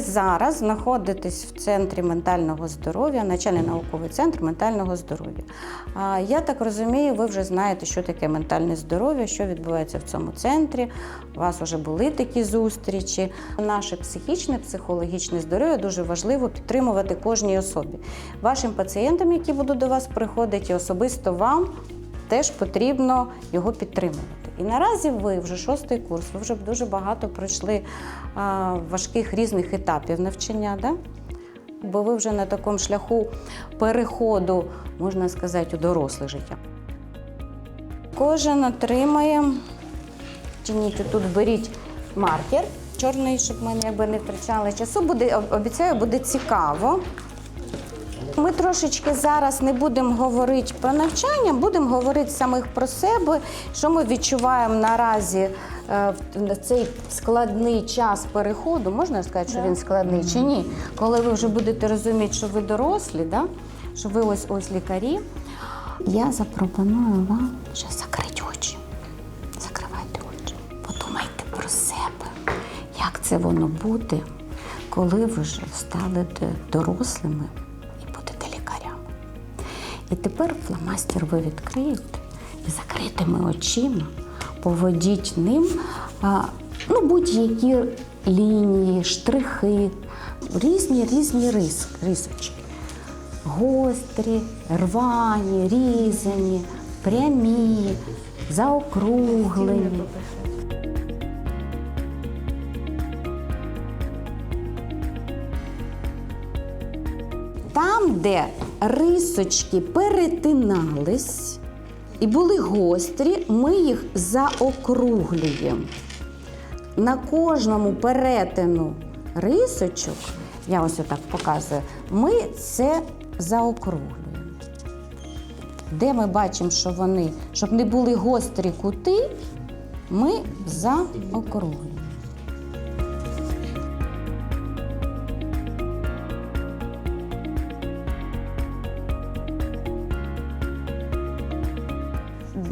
зараз знаходитесь в центрі ментального здоров'я, начальний науковий центр ментального здоров'я. А, Я так розумію, ви вже знаєте, що таке ментальне здоров'я, що відбувається в цьому центрі. У вас вже були такі зустрічі. Наше психічне, психологічне здоров'я дуже важливо підтримувати кожній особі. Вашим пацієнтам, які будуть до вас приходити, і особисто вам теж потрібно його підтримувати. І наразі ви вже шостий курс, ви вже дуже багато пройшли а, важких різних етапів навчання, да? бо ви вже на такому шляху переходу, можна сказати, у доросле життя. Кожен отримає, чиніть тут беріть маркер чорний, щоб ми якби не втрачали часу. Буде, обіцяю, буде цікаво. Ми трошечки зараз не будемо говорити про навчання, будемо говорити самих про себе, що ми відчуваємо наразі е, в цей складний час переходу. Можна сказати, що він складний чи ні? Коли ви вже будете розуміти, що ви дорослі, да? що ви ось ось лікарі. Я запропоную вам ще закрити очі. Закривайте очі. Подумайте про себе, як це воно буде, коли ви вже станете дорослими. І тепер фломастер ви відкриєте і закритими очима поводіть ним ну, будь-які лінії, штрихи, різні різні рис, рисочки. Гострі, рвані, різані, прямі, заокруглені. Там, де рисочки перетинались і були гострі, ми їх заокруглюємо. На кожному перетину рисочок, я ось отак показую, ми це заокруглюємо. Де ми бачимо, що вони, щоб не були гострі кути, ми заокруглюємо.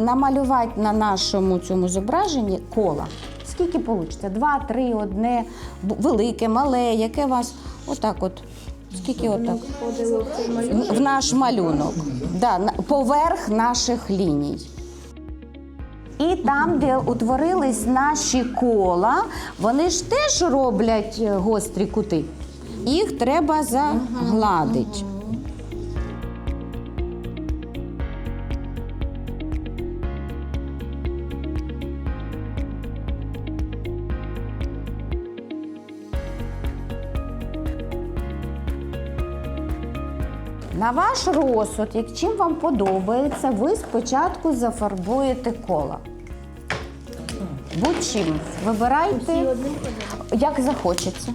Намалювати на нашому цьому зображенні кола. Скільки вийде? Два, три, одне, велике, мале, яке у вас отак от. Скільки отак? В- наш малюнок. Да, поверх наших ліній. І там, де утворились наші кола, вони ж теж роблять е, гострі кути. Їх треба загладити. На ваш розсуд, як чим вам подобається, ви спочатку зафарбуєте кола. Будь-чим. Вибирайте, як захочеться.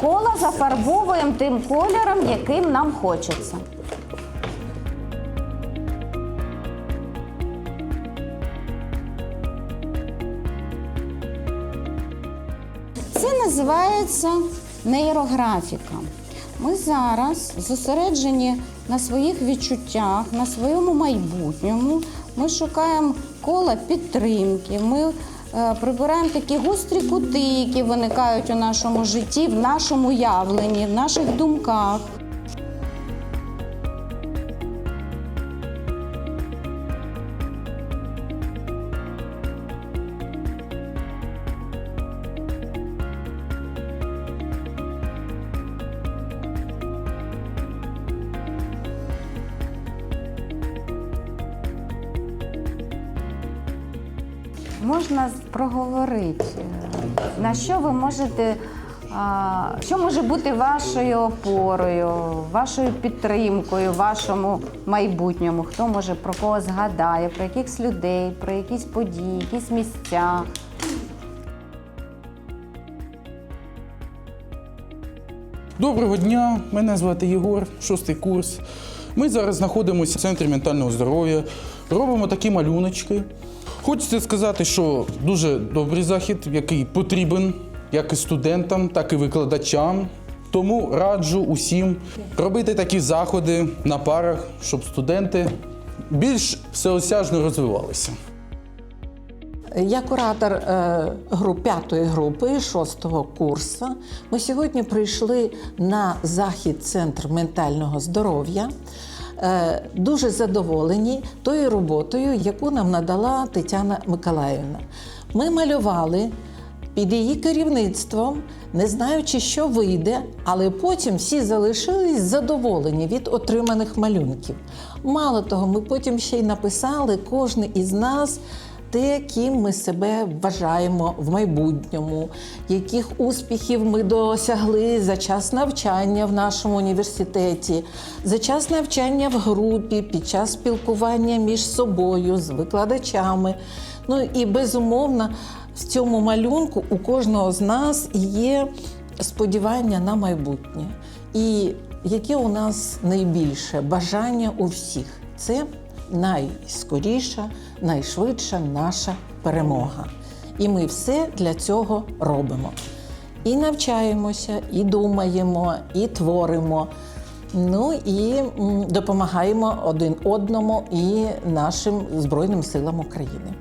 Кола зафарбовуємо тим кольором, яким нам хочеться. Це називається нейрографіка. Ми зараз зосереджені на своїх відчуттях, на своєму майбутньому. Ми шукаємо кола підтримки. Ми е, прибираємо такі гострі кути, які виникають у нашому житті, в нашому явленні, в наших думках. Можна проговорити, на що ви можете, що може бути вашою опорою, вашою підтримкою, вашому майбутньому? Хто може про кого згадає, про якихось людей, про якісь події, якісь місця? Доброго дня, мене звати Єгор, шостий курс. Ми зараз знаходимося в центрі ментального здоров'я, робимо такі малюночки. Хочеться сказати, що дуже добрий захід, який потрібен як і студентам, так і викладачам. Тому раджу усім робити такі заходи на парах, щоб студенти більш всеосяжно розвивалися. Я куратор е, груп п'ятої групи шостого курсу. Ми сьогодні прийшли на захід Центр ментального здоров'я. Е, Дуже задоволені тою роботою, яку нам надала Тетяна Миколаївна. Ми малювали під її керівництвом, не знаючи, що вийде, але потім всі залишились задоволені від отриманих малюнків. Мало того, ми потім ще й написали кожен із нас. Те, ким ми себе вважаємо в майбутньому, яких успіхів ми досягли за час навчання в нашому університеті, за час навчання в групі, під час спілкування між собою з викладачами. Ну і безумовно, в цьому малюнку у кожного з нас є сподівання на майбутнє. І яке у нас найбільше бажання у всіх це найскоріша, найшвидша наша перемога. І ми все для цього робимо. І навчаємося, і думаємо, і творимо. Ну і допомагаємо один одному і нашим Збройним силам України.